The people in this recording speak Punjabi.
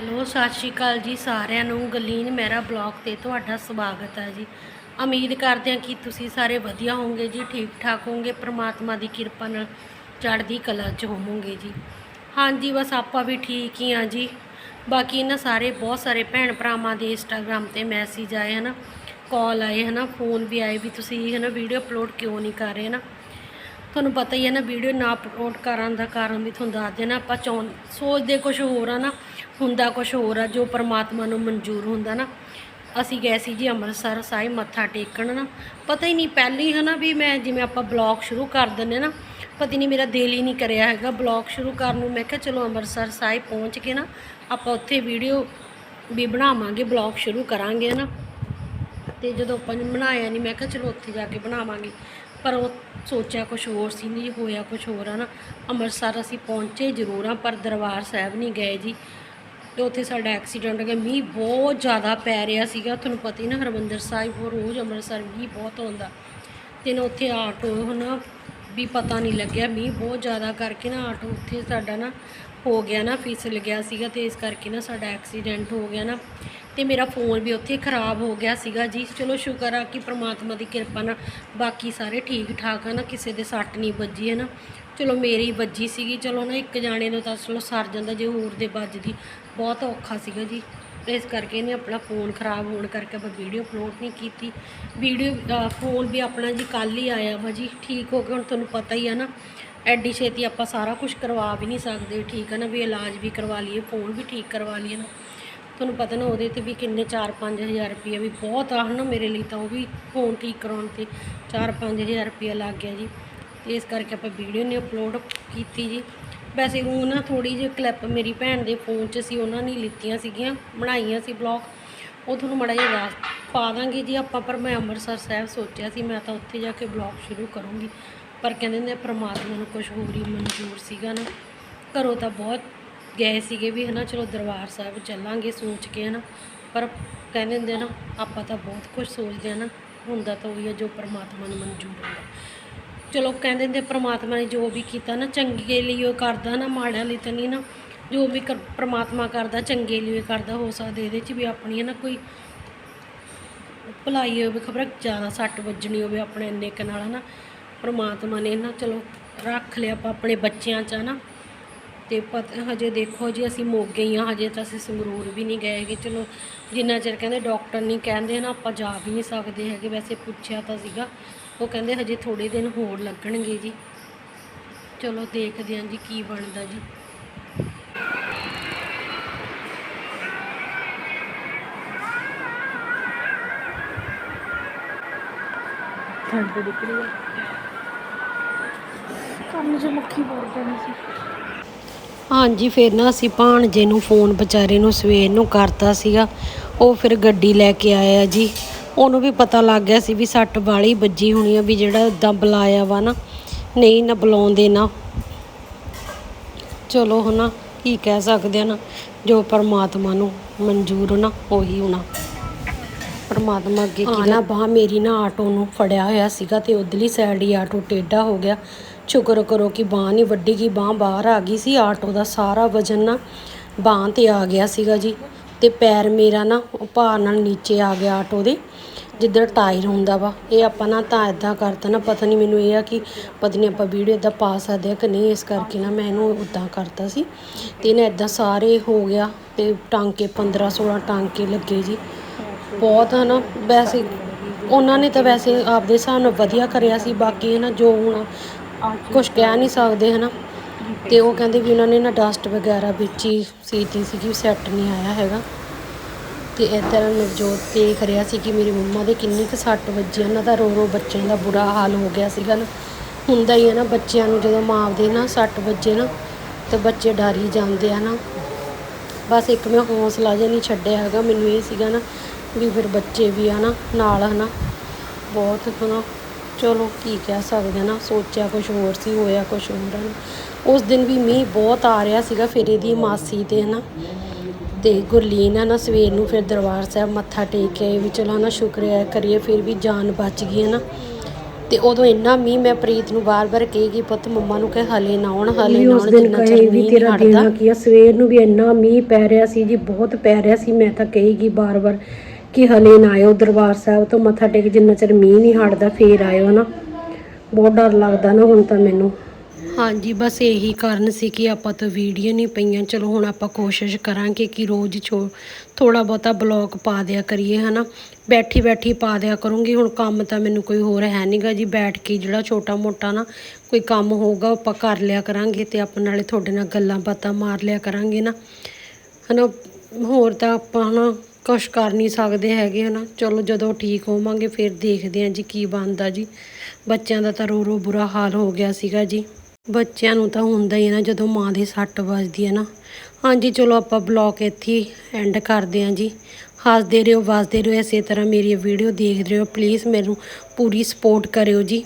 ਹੈਲੋ, ਸਤਿ ਸ਼੍ਰੀ ਅਕਾਲ ਜੀ ਸਾਰਿਆਂ ਨੂੰ। ਗਲੀਨ ਮਹਿਰਾ ਬਲੌਗ ਤੇ ਤੁਹਾਡਾ ਸਵਾਗਤ ਹੈ ਜੀ। ਉਮੀਦ ਕਰਦੇ ਹਾਂ ਕਿ ਤੁਸੀਂ ਸਾਰੇ ਵਧੀਆ ਹੋਵੋਗੇ ਜੀ ਠੀਕ ਠਾਕ ਹੋਵੋਗੇ। ਪ੍ਰਮਾਤਮਾ ਦੀ ਕਿਰਪਾ ਨਾਲ ਚੜ੍ਹਦੀ ਕਲਾ 'ਚ ਹੋਵੋਗੇ ਜੀ। ਹਾਂਜੀ ਬਸ ਆਪਾਂ ਵੀ ਠੀਕ ਹੀ ਆ ਜੀ। ਬਾਕੀ ਇਹਨਾਂ ਸਾਰੇ, ਬਹੁਤ ਸਾਰੇ ਭੈਣ ਭਰਾਵਾਂ ਦੇ ਇੰਸਟਾਗ੍ਰam ਤੇ ਮੈਸੇਜ ਆਏ ਹਨ ਕਾਲ ਆਏ ਹਨ ਫੋਨ ਵੀ ਆਏ ਵੀ ਤੁਸੀਂ ਹੈ ਨਾ ਵੀਡੀਓ ਅਪਲੋਡ ਕਿਉਂ ਨਹੀਂ ਕਰ ਰਹੇ ਨਾ ਤੁਹਾਨੂੰ ਪਤਾ ਹੀ ਹੈ ਨਾ ਵੀਡੀਓ ਨਾ ਅਪਲੋਡ ਕਰਨ ਦਾ ਕਾਰਨ ਵੀ ਤੁਹਾਨੂੰ ਦੱਸ ਦੇਣਾ, ਆਪਾਂ ਚਾਹੁੰ, ਸੋਚਦੇ ਕੁਝ ਹੋਰ ਆ ਨਾ, ਹੁੰਦਾ ਕੁਝ ਹੋਰ ਆ, ਜੋ ਪਰਮਾਤਮਾ ਨੂੰ ਮਨਜ਼ੂਰ ਹੁੰਦਾ ਨਾ। ਅਸੀਂ ਗਏ ਸੀ ਜੀ ਅੰਮ੍ਰਿਤਸਰ ਸਾਹਿਬ, ਮੱਥਾ ਟੇਕਣ ਨਾ। ਪਤਾ ਹੀ ਨਹੀਂ, ਪਹਿਲੀ ਹੈ ਨਾ ਵੀ ਮੈਂ ਜਿਵੇਂ ਆਪਾਂ ਬਲੌਗ ਸ਼ੁਰੂ ਕਰ ਦਿੰਦੇ ਨਾ, ਪਤਾ ਨਹੀਂ ਮੇਰਾ ਦਿਲ ਹੀ ਨਹੀਂ ਕਰਿਆ ਹੈਗਾ ਬਲੌਗ ਸ਼ੁਰੂ ਕਰਨ ਨੂੰ। ਮੈਂ ਕਿਹਾ ਚਲੋ ਅੰਮ੍ਰਿਤਸਰ ਸਾਹਿਬ ਪਹੁੰਚ ਕੇ ਨਾ, ਆਪਾਂ ਉੱਥੇ ਵੀਡੀਓ ਵੀ ਬਣਾਵਾਂਗੇ ਬਲੌਗ ਸ਼ੁਰੂ ਕਰਾਂਗੇ ਨਾ ਤੇ ਜਦੋਂ ਆਪਾਂ ਨੇ ਬਣਾਇਆ ਨਹੀਂ ਮੈਂ ਕਿਹਾ ਚਲੋ ਉੱਥੇ ਜਾ ਕੇ ਬਣਾਵਾਂਗੇ। ਪਰ ਉਹ ਸੋਚਿਆ ਕੁਝ ਹੋਰ ਸੀ, ਨਹੀਂ ਹੋਇਆ ਕੁਝ ਹੋਰ ਆ ਨਾ ਅੰਮ੍ਰਿਤਸਰ ਅਸੀਂ ਪਹੁੰਚੇ ਜ਼ਰੂਰ ਆ ਪਰ ਦਰਬਾਰ ਸਾਹਿਬ ਨਹੀਂ ਗਏ ਜੀ। ਤੇ ਉੱਥੇ ਸਾਡਾ ਐਕਸੀਡੈਂਟ ਹੋ ਗਿਆ, ਮੀਂਹ ਬਹੁਤ ਜ਼ਿਆਦਾ ਪੈ ਰਿਹਾ ਸੀਗਾ। ਤੁਹਾਨੂੰ ਪਤਾ ਹੀ ਨਾ, ਹਰਮੰਦਰ ਸਾਹਿਬ ਉਹ ਰੋਜ਼ ਅੰਮ੍ਰਿਤਸਰ ਮੀਂਹ ਬਹੁਤ ਆਉਂਦਾ। ਤੇ ਨਾ ਉੱਥੇ ਆਟੋ ਨਾ ਵੀ ਪਤਾ ਨਹੀਂ ਲੱਗਿਆ, ਮੀਂਹ ਬਹੁਤ ਜ਼ਿਆਦਾ ਕਰਕੇ ਨਾ ਆਟੋ ਉੱਥੇ ਸਾਡਾ ਨਾ ਹੋ ਗਿਆ ਨਾ, ਫਿਸਲ ਗਿਆ ਸੀਗਾ। ਤੇ ਇਸ ਕਰਕੇ ਨਾ ਸਾਡਾ ਐਕਸੀਡੈਂਟ ਹੋ ਗਿਆ ਨਾ। ਤੇ ਮੇਰਾ ਫੋਨ ਵੀ ਉੱਥੇ ਖਰਾਬ ਹੋ ਗਿਆ ਸੀਗਾ ਜੀ। ਚਲੋ ਸ਼ੁਕਰ ਆ ਕਿ ਪ੍ਰਮਾਤਮਾ ਦੀ ਕਿਰਪਾ ਨਾਲ ਬਾਕੀ ਸਾਰੇ ਠੀਕ ਠਾਕ ਆ ਨਾ, ਕਿਸੇ ਦੇ ਸੱਟ ਨਹੀਂ ਵੱਜੀ ਹੈ ਨਾ। ਚਲੋ ਮੇਰੀ ਵੱਜੀ ਸੀਗੀ। ਚਲੋ ਨਾ ਇੱਕ ਜਾਣੇ ਨੂੰ ਤਾਂ ਚਲੋ ਸਰ ਜਾਂਦਾ ਜੇ ਹੋਰ ਦੇ ਵੱਜਦੀ। ਬਹੁਤ ਔਖਾ ਸੀਗਾ ਜੀ। ਇਸ ਕਰਕੇ ਇਹਨੇ ਆਪਣਾ ਫੋਨ ਖਰਾਬ ਹੋਣ ਕਰਕੇ ਆਪਾਂ ਵੀਡੀਓ ਅਪਲੋਡ ਨਹੀਂ ਕੀਤੀ। ਵੀਡੀਓ ਫੋਨ ਵੀ ਆਪਣਾ ਜੀ ਕੱਲ ਹੀ ਆਇਆ ਵਾ ਜੀ। ਠੀਕ ਹੋ ਗਿਆ ਹੁਣ ਤੁਹਾਨੂੰ ਪਤਾ ਹੀ ਆ ਨਾ, ਐਡੀ ਛੇਤੀ ਆਪਾਂ ਸਾਰਾ ਕੁਝ ਕਰਵਾ ਵੀ ਨਹੀਂ ਸਕਦੇ। ਠੀਕ ਹੈ ਨਾ, ਵੀ ਇਲਾਜ ਵੀ ਕਰਵਾ ਲਈਏ, ਫੋਨ ਵੀ ਠੀਕ ਕਰਵਾ ਲਈਏ ਨਾ। ਤੁਹਾਨੂੰ ਪਤਾ ਨਾ ਉਹਦੇ ਤੇ ਵੀ ਕਿੰਨੇ 4-5000 ਰੁਪਏ ਵੀ ਬਹੁਤ ਆ ਹਨਾ ਮੇਰੇ ਲਈ ਤਾਂ ਉਹ ਵੀ ਫੋਨ ਠੀਕ ਕਰਾਉਣ ਤੇ 4-5000 ਰੁਪਏ ਲੱਗ ਗਿਆ ਜੀ। ਤੇ ਇਸ ਕਰਕੇ ਆਪਾਂ ਵੀਡੀਓ ਨੇ ਅਪਲੋਡ ਕੀਤੀ ਜੀ। ਵੈਸੇ ਉਹ ਨਾ ਥੋੜੀ ਜਿਹੀ ਕਲਿੱਪ ਮੇਰੀ ਭੈਣ ਦੇ ਫੋਨ 'ਚ ਸੀ, ਉਹਨਾਂ ਨੇ ਲਿੱਤੀਆਂ ਸੀਗੀਆਂ, ਬਣਾਈਆਂ ਸੀ ਬਲੌਗ ਉਹ ਤੁਹਾਨੂੰ ਮੜਾ ਜਿਹਾ ਦੱਸ ਪਾ ਦਾਂਗੇ ਜੀ ਆਪਾਂ, ਪਰ ਮੈਂ ਅੰਮ੍ਰਿਤਸਰ ਸਾਹਿਬ ਸੋਚਿਆ ਸੀ, ਮੈਂ ਤਾਂ ਉੱਥੇ ਜਾ ਕੇ ਬਲੌਗ ਸ਼ੁਰੂ ਕਰੂੰਗੀ। ਪਰ ਕਹਿੰਦੇ ਨੇ ਪ੍ਰਮਾਤਮਾ ਨੂੰ ਕੁਝ ਹੋਰ ਹੀ ਮਨਜ਼ੂਰ ਸੀਗਾ ਨਾ। ਘਰੋਂ ਤਾਂ ਬਹੁਤ ਗਏ ਸੀਗੇ ਵੀ ਹਨਾ, ਚਲੋ ਦਰਬਾਰ ਸਾਹਿਬ ਚੱਲਾਂਗੇ ਸੋਚ ਕੇ ਹਨਾ, ਪਰ ਕਹਿੰਦੇ ਹੁੰਦੇ ਨਾ, ਆਪਾਂ ਤਾਂ ਬਹੁਤ ਕੁਝ ਸੋਚਦੇ ਆ ਨਾ, ਹੁੰਦਾ ਤਾਂ ਉਹੀ ਹੈ ਜੋ ਪਰਮਾਤਮਾ ਨੂੰ ਮਨਜ਼ੂਰ ਹੁੰਦਾ। ਚਲੋ ਕਹਿੰਦੇ ਹੁੰਦੇ ਪਰਮਾਤਮਾ ਨੇ ਜੋ ਵੀ ਕੀਤਾ ਨਾ, ਚੰਗੇ ਲਈ ਉਹ ਕਰਦਾ ਨਾ, ਮਾੜਿਆਂ ਲਈ ਤਾਂ ਨਹੀਂ ਨਾ, ਜੋ ਵੀ ਕਰ- ਪ੍ਰਮਾਤਮਾ ਕਰਦਾ, ਚੰਗੇ ਲਈ ਕਰਦਾ, ਹੋ ਸਕਦਾ ਇਹਦੇ 'ਚ ਵੀ ਆਪਣੀ ਹੈ ਨਾ ਕੋਈ ਭਲਾਈ ਹੋਵੇ ਖਬਰ ਜ਼ਿਆਦਾ ਸੱਟ ਵੱਜਣੀ ਹੋਵੇ ਆਪਣੇ ਇੰਨੇ ਕੁ ਨਾਲ ਨਾ ਪ੍ਰਮਾਤਮਾ ਨੇ ਨਾ, ਚਲੋ ਰੱਖ ਲਿਆ ਆਪਾਂ ਆਪਣੇ ਬੱਚਿਆਂ 'ਚ ਨਾ ਤੇ ਪਤ, ਹਜੇ ਦੇਖੋ ਜੀ, ਅਸੀਂ ਮੋਗੇ ਹੀ ਆ ਹਜੇ ਤਾਂ ਅਸੀਂ ਸੰਗਰੂਰ ਵੀ ਨਹੀਂ ਗਏ ਹੈਗੇ। ਚਲੋ, ਜਿੰਨਾ ਚਿਰ ਕਹਿੰਦੇ ਡਾਕਟਰ ਨਹੀਂ ਕਹਿੰਦੇ ਨਾ, ਆਪਾਂ ਜਾ ਵੀ ਨਹੀਂ ਸਕਦੇ ਹੈਗੇ। ਵੈਸੇ ਪੁੱਛਿਆ ਤਾਂ ਸੀਗਾ, ਉਹ ਕਹਿੰਦੇ ਹਜੇ ਥੋੜੇ ਦਿਨ ਹੋਰ ਲੱਗਣਗੇ ਜੀ। ਚਲੋ, ਦੇਖਦੇ ਹਾਂ ਜੀ ਕੀ ਬਣਦਾ ਜੀ। ਠੰਡ ਦਿਖ ਰਹੀ ਹੈ ਕੰਨ 'ਚ ਮੱਖੀ ਬਹੁਤ ਪੈਣੀ ਸੀ। ਹਾਂਜੀ ਫਿਰ ਨਾ ਅਸੀਂ ਭਾਣਜੇ ਨੂੰ ਫੋਨ ਵਿਚਾਰੇ ਨੂੰ ਸਵੇਰ ਨੂੰ ਕਰਤਾ ਸੀਗਾ। ਉਹ ਫਿਰ ਗੱਡੀ ਲੈ ਕੇ ਆਇਆ ਜੀ। ਉਹਨੂੰ ਵੀ ਪਤਾ ਲੱਗ ਗਿਆ ਸੀ ਵੀ ਸੱਟ ਵਾਲੀ ਵੱਜੀ ਹੋਣੀ ਆ ਵੀ ਜਿਹੜਾ ਇਦਾਂ ਬੁਲਾਇਆ ਵਾ ਨਾ ਨਹੀਂ ਨਾ ਬੁਲਾਉਂਦੇ ਨਾ। ਚਲੋ ਹਨਾ ਕੀ ਕਹਿ ਸਕਦੇ ਆ ਨਾ ਜੋ ਪਰਮਾਤਮਾ ਨੂੰ ਮਨਜ਼ੂਰ ਨਾ ਉਹੀ ਹੋਣਾ। ਪਰਮਾਤਮਾ ਅੱਗੇ ਕੀ ਨਾ ਬਾਹ ਮੇਰੀ ਨਾ ਆਟੋ ਨੂੰ ਫੜਿਆ ਹੋਇਆ ਸੀਗਾ ਤੇ ਉਧਰਲੀ ਸਾਈਡ ਹੀ ਆਟੋ ਟੇਢਾ ਹੋ ਗਿਆ। ਸ਼ੁਕਰ ਕਰੋ ਕਿ ਬਾਂਹ ਨਹੀਂ ਵੱਡੀ ਗਈ, ਬਾਂਹ ਬਾਹਰ ਆ ਗਈ ਸੀ, ਆਟੋ ਦਾ ਸਾਰਾ ਵਜਨ ਨਾ ਬਾਂਹ ਤੇ ਆ ਗਿਆ ਸੀਗਾ ਜੀ ਤੇ ਪੈਰ ਮੇਰਾ ਨਾ ਉਹ ਭਾਰ ਨਾਲ ਨੀਚੇ ਆ ਗਿਆ ਆਟੋ ਦੇ, ਜਿੱਧਰ ਟਾਇਰ ਹੁੰਦਾ ਵਾ, ਇਹ ਆਪਾਂ ਨਾ ਤਾਂ ਇਦਾਂ ਕਰਤਾ ਨਾ, ਪਤਾ ਨਹੀਂ ਮੈਨੂੰ ਇਹ ਆ ਕਿ ਪਤਾ ਨਹੀਂ ਆਪਾਂ ਵੀਡੀਓ ਇਦਾਂ ਪਾ ਸਕਦੇ ਆ ਕਿ ਨਹੀਂ, ਇਸ ਕਰਕੇ ਨਾ ਮੈਂ ਇਹਨੂੰ ਉਦਾਂ ਕਰਤਾ ਸੀ ਤੇ ਇਹਨੇ ਇਦਾਂ ਸਾਰੇ ਹੋ ਗਿਆ ਤੇ ਟਾਂਕੇ 15 16 ਟਾਂਕੇ ਲੱਗੇ ਜੀ, ਬਹੁਤ ਹੈ ਨਾ ਵੈਸੇ ਉਹਨਾਂ ਨੇ ਤਾਂ ਵੈਸੇ ਆਪਦੇ ਹਿਸਾਬ ਨਾਲ ਵਧੀਆ ਕਰਿਆ ਸੀ, ਬਾਕੀ ਹੈ ਨਾ ਜੋ ਹੁਣ ਕੁਝ ਕਹਿ ਨਹੀਂ ਸਕਦੇ ਹਨਾ? ਤੇ ਉਹ ਕਹਿੰਦੇ ਵੀ ਉਹਨਾਂ ਨੇ ਨਾ ਡਸਟ ਵਗੈਰਾ ਵਿੱਚ ਸੀਤੀ ਸੀਗੀ ਸੈੱਟ ਨਹੀਂ ਆਇਆ ਹੈਗਾ। ਤੇ ਇੱਧਰ ਨਵਜੋਤ ਦੇਖ ਰਿਹਾ ਸੀ ਕਿ ਮੇਰੀ ਮੰਮਾ ਦੇ ਕਿੰਨੀ ਕੁ ਸੱਟ ਵੱਜੀ। ਉਹਨਾਂ ਦਾ ਰੋ ਰੋ ਬੱਚਿਆਂ ਦਾ ਬੁਰਾ ਹਾਲ ਹੋ ਗਿਆ ਸੀਗਾ ਨਾ। ਹੁੰਦਾ ਹੀ ਹੈ ਨਾ ਬੱਚਿਆਂ ਨੂੰ ਜਦੋਂ ਮਾਂ ਦੇ ਨਾ ਸੱਟ ਵੱਜੇ ਨਾ ਤੇ ਬੱਚੇ ਡਰ ਹੀ ਜਾਂਦੇ ਆ ਨਾ। ਬਸ ਇੱਕ ਮੈਂ ਹੌਸਲਾ ਜਿਹਾ ਨਹੀਂ ਛੱਡਿਆ ਹੈਗਾ ਮੈਨੂੰ ਇਹ ਸੀਗਾ ਨਾ ਵੀ ਫਿਰ ਬੱਚੇ ਵੀ ਆ ਨਾ ਨਾਲ ਹਨਾ। ਬਹੁਤ ਹਨਾ ਚਲੋ ਕੀ ਕਹਿ ਸਕਦੇ ਨਾ ਸੋਚਿਆ ਕੁਝ ਹੋਰ ਸੀ ਹੋਇਆ ਕੁਝ ਹੋਰ ਨਾ। ਉਸ ਦਿਨ ਵੀ ਮੀਂਹ ਬਹੁਤ ਆ ਰਿਹਾ ਸੀਗਾ ਫਿਰ ਇਹਦੀ ਮਾਸੀ ਤੇ ਹਨਾ। ਤੇ ਗੁਰਲੀਨ ਆ ਨਾ ਸਵੇਰ ਨੂੰ ਫਿਰ ਦਰਬਾਰ ਸਾਹਿਬ ਮੱਥਾ ਟੇਕ ਕੇ ਵੀ ਚਲੋ ਨਾ ਸ਼ੁਕਰ ਹੈ ਕਰੀਏ ਫਿਰ ਵੀ ਜਾਨ ਬਚ ਗਈ ਹੈ ਨਾ ਤੇ ਉਦੋਂ ਇੰਨਾ ਮੀਂਹ ਮੈਂ ਪ੍ਰੀਤ ਨੂੰ ਬਾਰ-ਬਾਰ ਕਹੇਗੀ ਪੁੱਤ ਮੰਮਾ ਨੂੰ ਕਹੇ ਹਲੇ ਨਾ ਆਉਣ ਹਲੇ ਨਾ ਆਉਣ ਦਿਨ ਜਿੰਨਾ ਕਹੇ ਚਿਰ ਵੀ ਤੇਰਾ ਦੇਣਾ ਕੀ ਸਵੇਰ ਨੂੰ ਵੀ ਇੰਨਾ ਮੀਂਹ ਪੈ ਰਿਹਾ ਸੀ ਜੀ ਬਹੁਤ ਪੈ ਰਿਹਾ ਸੀ ਮੈਂ ਤਾਂ ਕਹੇਗੀ ਬਾਰ-ਬਾਰ ਕਿ ਹਲੇ ਨਾ ਆਇਓ ਦਰਬਾਰ ਸਾਹਿਬ ਤੋਂ, ਮੱਥਾ ਟੇਕ, ਜਿੰਨਾ ਚਿਰ ਮੀਂਹ ਨਹੀਂ ਹਟਦਾ ਫੇਰ ਆਇਓ ਨਾ। ਬਹੁਤ ਡਰ ਲੱਗਦਾ ਨਾ ਹੁਣ ਤਾਂ ਮੈਨੂੰ। ਹਾਂਜੀ, ਬਸ ਇਹੀ ਕਾਰਨ ਸੀ ਕਿ ਆਪਾਂ ਤੋਂ ਵੀਡੀਓ ਨਹੀਂ ਪਈਆਂ। ਚਲੋ ਹੁਣ ਆਪਾਂ ਕੋਸ਼ਿਸ਼ ਕਰਾਂਗੇ ਕਿ ਰੋਜ਼ ਛੋ ਥੋੜਾ ਬਹੁਤਾ ਬਲੌਗ ਪਾ ਦਿਆ ਕਰੀਏ, ਹਨਾ। ਬੈਠੀ ਬੈਠੀ ਪਾ ਦਿਆ ਕਰੂੰਗੀ। ਹੁਣ ਕੰਮ ਤਾਂ ਮੈਨੂੰ ਕੋਈ ਹੋਰ ਹੈ ਨਹੀਂਗਾ ਜੀ। ਬੈਠ ਕੇ ਜਿਹੜਾ ਛੋਟਾ ਮੋਟਾ ਨਾ ਕੋਈ ਕੰਮ ਹੋਊਗਾ, ਆਪਾਂ ਕਰ ਲਿਆ ਕਰਾਂਗੇ ਤੇ ਆਪਾਂ ਨਾਲੇ ਤੁਹਾਡੇ ਨਾਲ ਗੱਲਾਂ ਬਾਤਾਂ ਮਾਰ ਲਿਆ ਕਰਾਂਗੇ ਨਾ। ਹਨਾ, ਹੋਰ ਤਾਂ ਆਪਾਂ ਨਾ ਕੁਛ ਕਰ ਨਹੀਂ ਸਕਦੇ ਹੈਗੇ ਹਨਾ। ਚਲੋ ਜਦੋਂ ਠੀਕ ਹੋਵਾਂਗੇ ਫਿਰ ਦੇਖਦੇ ਹਾਂ ਜੀ ਕੀ ਬਣਦਾ ਜੀ। ਬੱਚਿਆਂ ਦਾ ਤਾਂ ਰੋ ਰੋ ਬੁਰਾ ਹਾਲ ਹੋ ਗਿਆ ਸੀਗਾ ਜੀ। ਬੱਚਿਆਂ ਨੂੰ ਤਾਂ ਹੁੰਦਾ ਹੀ ਨਾ ਜਦੋਂ ਮਾਂ ਦੀ ਸੱਟ ਵੱਜਦੀ ਹੈ ਨਾ। ਹਾਂਜੀ, ਚਲੋ ਆਪਾਂ ਬਲੌਗ ਇੱਥੇ ਐਂਡ ਕਰਦੇ ਹਾਂ ਜੀ। ਹੱਸਦੇ ਰਹੋ, ਵਸਦੇ ਰਹੋ, ਇਸੇ ਤਰ੍ਹਾਂ ਮੇਰੀ ਵੀਡੀਓ ਦੇਖਦੇ ਰਹੋ। ਪਲੀਜ਼ ਮੈਨੂੰ ਪੂਰੀ ਸਪੋਰਟ ਕਰਿਓ ਜੀ।